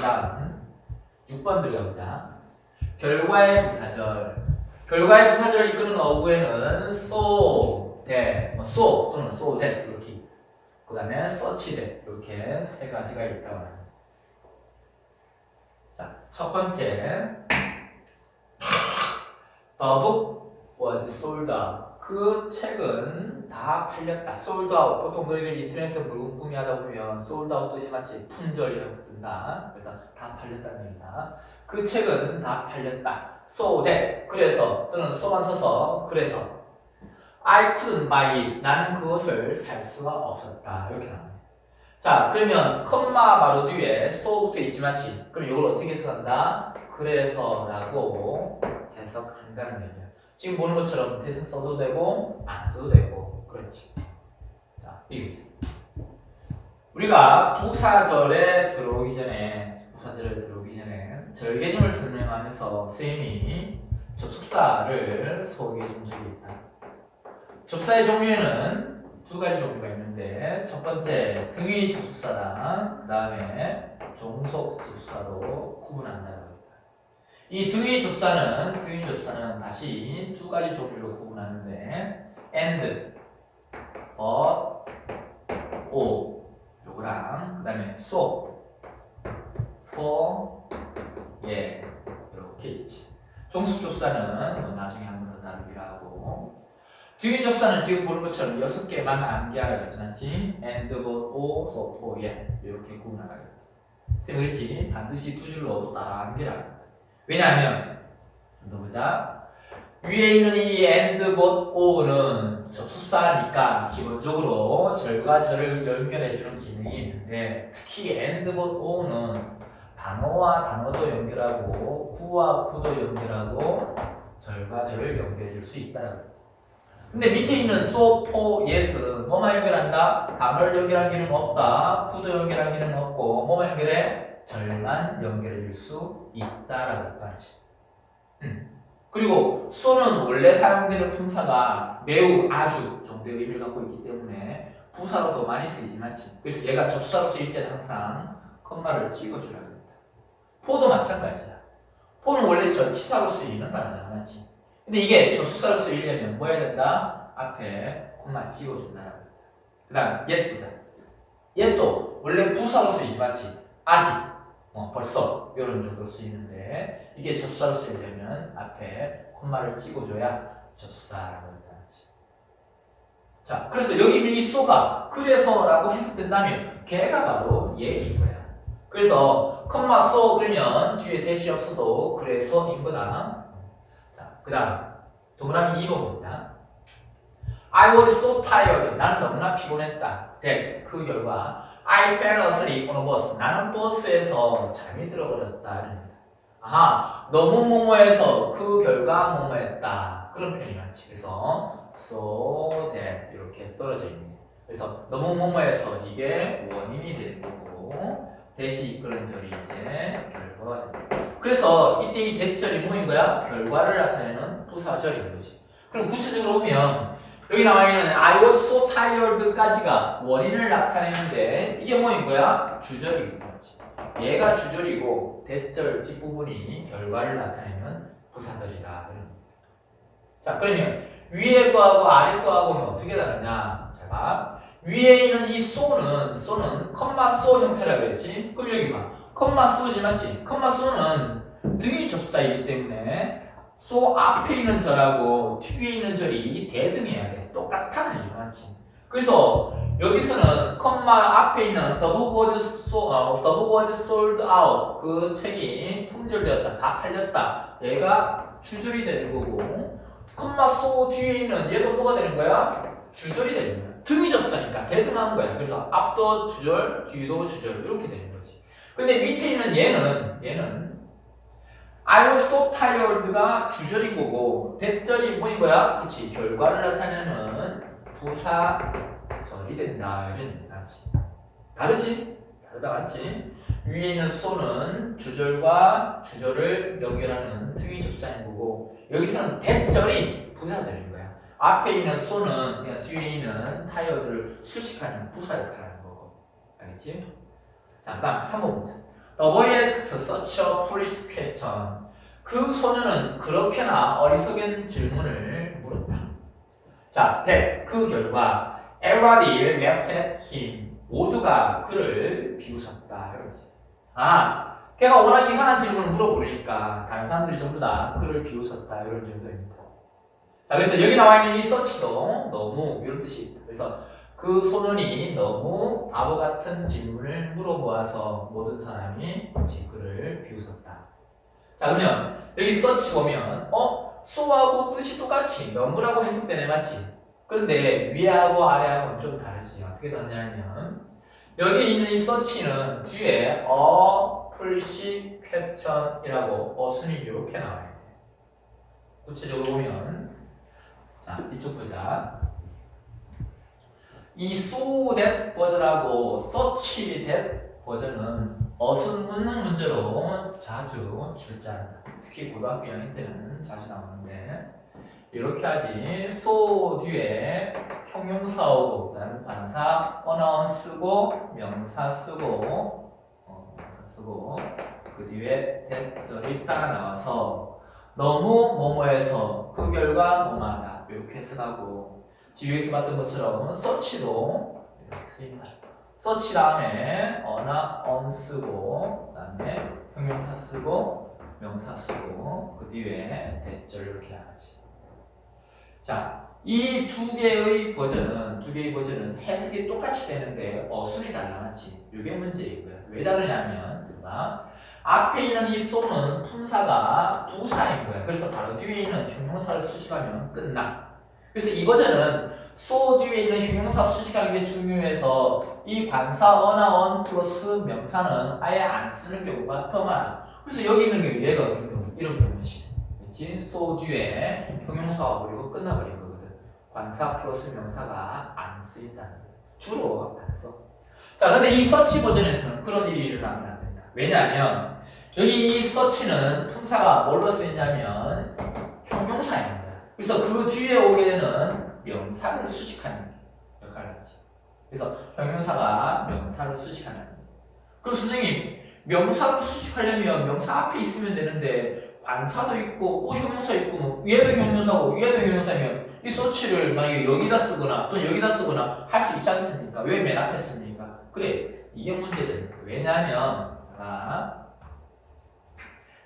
그 다음 6번 들어가보자. 결과의 부사절. 결과의 부사절을 이끄는 어구에는 so, that, 뭐 so 또는 so that 이렇게 그 다음에 such that 이렇게 세 가지가 있다고 합니다. 자, 첫 번째 The book was sold out. 그 책은 다 팔렸다. out. 보통 너희들 인터넷에서 물건 구매하다 보면 out 뜻이 맞지? 품절이라고 뜬다. 그래서 다 팔렸다는 얘기다. 그 책은 다 팔렸다. so that. 그래서 또는 so만 써서 그래서 I couldn't buy it. 나는 그것을 살 수가 없었다. 이렇게 나와요. 자, 그러면 컴마 바로 뒤에 so부터 있지 맞지? 그럼 이걸 어떻게 해석한다? 그래서라고 해석한다는 얘기야. 지금 보는 것처럼 대신 써도 되고 안 써도 되고 그렇지. 자, 이거지. 우리가 부사절에 들어오기 전에 부사절에 들어오기 전에 절 개념을 설명하면서 쌤이 접속사를 소개해 준 적이 있다. 접사의 종류에는 두 가지 종류가 있는데 첫 번째 등위 접속사랑 그 다음에 종속 접속사로 구분한다고. 이 등위 접사는 등위 접사는 다시 두 가지 종류로 구분하는데 and, but, o 요거랑 그 다음에 so, for, 예 이렇게 있지. 종속 접사는 뭐 나중에 한번 더 다루기로 하고 등위 접사는 지금 보는 것처럼 여섯 개만 암기하라고 했지 않지? and, but, o, so, for, 예 이렇게. 쌤이 그랬지? 반드시 두 줄로 따라 암기라고 왜냐하면 좀더 보자. 위에 있는 이 and, but, o는 접속사니까 기본적으로 절과 절을 연결해주는 기능이 있는데 특히 and, but, o는 단어와 단어도 연결하고 구와 구도 연결하고 절과 절을 연결해 줄 수 있다라고. 근데 밑에 있는 so, for, yes는 뭐만 연결한다? 단어를 연결할 기능 없다. 구도 연결할 기능 없고 뭐만 연결해? 절만 연결해 줄 수 있다라고 말하지. 음. 그리고 so는 원래 사용되는 품사가 매우 아주 정도의 의미를 갖고 있기 때문에 부사로 더 많이 쓰이지만 그래서 얘가 접사로 쓰일 때는 항상 컴마를 찍어주라고 합니다. 포도 마찬가지야. 포는 원래 전치사로 쓰이는 단어잖아, 맞지? 근데 이게 접속사로 쓰이려면 뭐 해야 된다? 앞에 콤마 찍어준다라고 합니다. 그 다음 옛 보자. 얘도 원래 부사로 쓰이지 맞지? 아직 어, 벌써 이런 정도로 쓰이는데 이게 접사로 쓰이려면 앞에 콤마를 찍어줘야 접사라고 한다지. 자, 그래서 여기 쏘가 그래서라고 해석된다면 걔가 바로 얘인 거야. 그래서 콤마 쏘 그러면 뒤에 대시 없어도 그래서인 거다. 자, 그 다음 동그라미 2번 보자. I was so tired. 나는 너무나 피곤했다. that 그 결과 I fell asleep on a bus. 나는 버스에서 잠이 들어버렸다. 아하, 너무 뭐뭐해서 그 결과 뭐뭐했다. 그런 표현이 많지. 그래서 so that 이렇게 떨어져 있는. 그래서 너무 뭐뭐해서 이게 원인이 되는 거고 대시 이끄는 절이 이제 결과가 된다. 그래서 이때 이 대절이 뭐인 거야? 결과를 나타내는 부사절인 거지. 그럼 구체적으로 보면 여기 나와 있는 I was so tired까지가 원인을 나타내는데 이게 뭐인 거야? 주절인 거지. 얘가 주절이고 대절 뒷부분이 결과를 나타내는 부사절이다. 자 그러면 위에 거하고 아래 거하고는 어떻게 다르냐? 자 봐. 위에 있는 이 so는 so는 컴마 so 형태라 그랬지. 그럼 여기 봐. 컴마 so지 맞지? 컴마 so는 등이 접사이기 때문에 so 앞에 있는 절하고 뒤에 있는 절이 대등해야 돼. 똑같다는 얘기 맞지? 그래서 여기서는 컴마 앞에 있는 book was, so, 어, book was sold out 그 책이 품절되었다. 다 팔렸다. 얘가 주절이 되는 거고 컴마 so 뒤에 있는 얘도 뭐가 되는 거야? 주절이 되는 거야. 등이 접사니까 대등한 거야. 그래서 앞도 주절, 뒤도 주절 이렇게 되는 거지. 근데 밑에 있는 얘는 얘는 I was so tired가 주절인 거고 대절이 뭐인 거야? 그렇지. 결과를 나타내는 부사절이 된다. 이런 얘기지. 다르지? 다르다 맞지? 위에 있는 so는 주절과 주절을 연결하는 등위 접사인 거고 여기서는 대절이 부사절인 거야. 앞에 있는 so는 뒤에 있는 tired를 수식하는 부사 역할을 하는 거고. 알겠지? 자, 그 다음 3번 보자. The boy asked such a foolish question. 그 소년은 그렇게나 어리석은 질문을 물었다. 자, that 그 결과 everybody laughed at him. 모두가 그를 비웃었다. 이러지. 아, 걔가 워낙 이상한 질문을 물어보니까 다른 사람들이 전부 다 그를 비웃었다. 이런 정도입니다. 자, 그래서 여기 나와 있는 이 서치도 너무 이런 뜻이 있다. 그래서 그 소년이 너무 바보 같은 질문을 물어보아서 모든 사람이 그를 비웃었다. 자, 그러면 여기 서치 보면 어? 소하고 뜻이 똑같이 너무라고 해석되네 맞지? 그런데 위하고 아래하고는 좀 다르지. 어떻게 다르냐면 여기 있는 이 서치는 뒤에 어 플리시 퀘스천이라고 어순이 이렇게 나와요. 구체적으로 보면 자 이쪽 보자. 이 so that 버전하고 search that 버전은 어순 문제로 자주 출제한다. 특히 고등학교 2학년 때는 자주 나오는데 이렇게 하지 so 뒤에 형용사하고 그다음에 반사 언어원 쓰고 명사 쓰고 어, 명사 쓰고 그 뒤에 대절이 따라 나와서 너무 뭐뭐해서 그 결과 뭐뭐하다 이렇게 해석하고 여기서 봤던 것처럼 서치도 이렇게 쓰인다. 서치 다음에 어나 언 쓰고 그다음에 형용사 쓰고 명사 쓰고 그 뒤에 대절 이렇게 나가지. 자, 이 두 개의 버전은 두 개의 버전은 해석이 똑같이 되는데 어순이 달라놨지. 이게 문제이고요. 왜 다르냐면 들어봐. 앞에 있는 이 쏘는 품사가 부사인 거야. 그래서 바로 뒤에 있는 형용사를 수식하면 끝나. 그래서 이 버전은 소 뒤에 있는 형용사 수식하는 게 중요해서 이 관사 어나 원 플러스 명사는 아예 안 쓰는 경우가 더 많아. 그래서 여기 있는 게 얘가 이런 경우, 이런 경우지. 그렇지? 소 뒤에 형용사가 버리고 끝나버린 거거든. 관사 플러스 명사가 안 쓰인다는 거야. 주로 안 써. 자, 근데 이 서치 버전에서는 그런 일이 일어나면 안 된다. 왜냐하면 여기 이 서치는 품사가 뭘로 쓰이냐면 형용사입니다. 그래서 그 뒤에 오게 되는 명사를 수식하는 역할을 하지. 그래서 형용사가 명사를 수식하는. 그럼 선생님 명사를 수식하려면 명사 앞에 있으면 되는데 관사도 있고 또 형용사 있고 뭐 위에도 형용사고 위에도 형용사면 이 서치를 만약에 여기다 쓰거나 또 여기다 쓰거나 할 수 있지 않습니까? 왜 맨 앞에 씁니까? 그래 이게 거예요. 왜냐하면 아,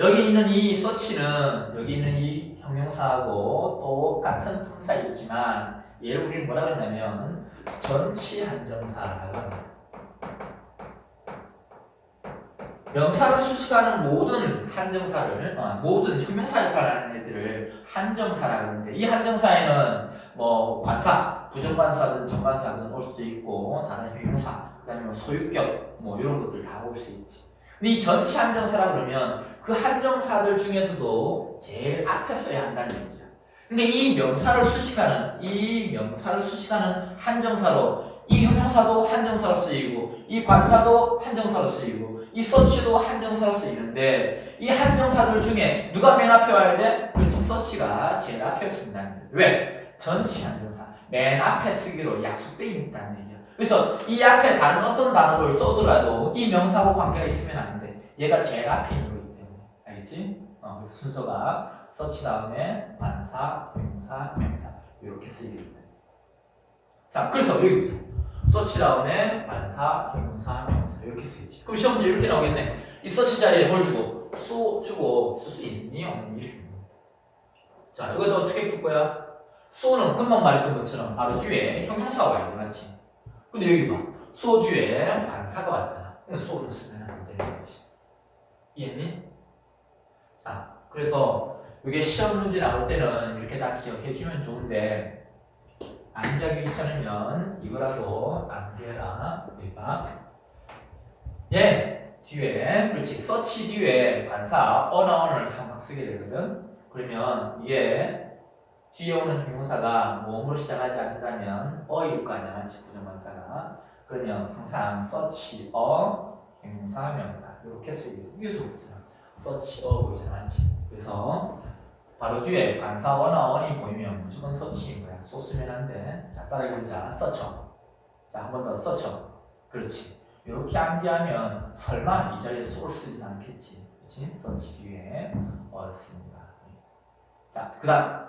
여기 있는 이 서치는 여기 있는 이 형용사하고 또 같은 품사있지만 얘를 우리는 뭐라 그러냐면 전치 한정사라고 합니다. 명사를 수식하는 모든 한정사를 어, 모든 형용사 역할을 하는 애들을 한정사라고 하는데 이 한정사에는 뭐 관사, 부정관사든 정관사든 올 수도 있고 다른 형용사, 그다음에 뭐 소유격 뭐 이런 것들 다 올 수 있지. 근데 이 전치 한정사라 그러면 그 한정사들 중에서도 제일 앞에 써야 한다는 얘기죠. 근데 이 명사를 수식하는 이 명사를 수식하는 한정사로 이 형용사도 한정사로 쓰이고 이 관사도 한정사로 쓰이고 이 서치도 한정사로 쓰이는데 이 한정사들 중에 누가 맨 앞에 와야 돼? 그렇지 서치가 제일 앞에 쓴다는 거예요. 왜? 전치 한정사 맨 앞에 쓰기로 약속되어 있다는 얘기야. 그래서 이 앞에 다른 어떤 단어를 써더라도 이 명사하고 관계가 있으면 안 돼. 얘가 제일 앞에 있는 거기 때문에 알겠지? 어, 그래서 순서가 서치 다음에 반사, 명사, 명사 이렇게 쓰이게 됩니다. 자, 그래서 여기 보자. 서치 다음에 반사, 형용사, 명사 이렇게 쓰이지. 그럼 시험 문제 이렇게 나오겠네. 이 서치 자리에 뭘 주고 수 주고 쓸 수 있니 없니 이렇게. 자, 이거 어떻게 풀 거야? 수는 금방 말했던 것처럼 바로 뒤에 형용사가 와야 돼, 맞지? 근데 여기 봐, 수 뒤에 반사가 왔잖아. 근데 수를 쓰면 안 되는 거지. 이해했니? 자, 그래서 이게 시험 문제 나올 때는 이렇게 다 기억해 주면 좋은데 안 기억이 귀찮으면 이거라도. 여기 봐. 얘 뒤에 그렇지 서치 뒤에 관사 언어원을 항상 쓰게 되거든. 그러면 이게 뒤에 오는 형용사가 뭐뭐로 시작하지 않는다면 아니야, 맞지? 부정관사가. 그러면 항상 서치 어 형용사 명사 이렇게 쓰기 위해서 있잖아. 서치 어 보이잖아, 맞지? 그래서 바로 뒤에 관사 원어 원이 보이면 무조건 서치인 거야. 안 돼. 자, 따라 읽자. 서쳐. 자, 한 번 더 서쳐. 그렇지. 이렇게 암기하면 설마 이 자리에 쏠 쓰진 않겠지. 그렇지? 서치 뒤에 어습니다. 자, 그 다음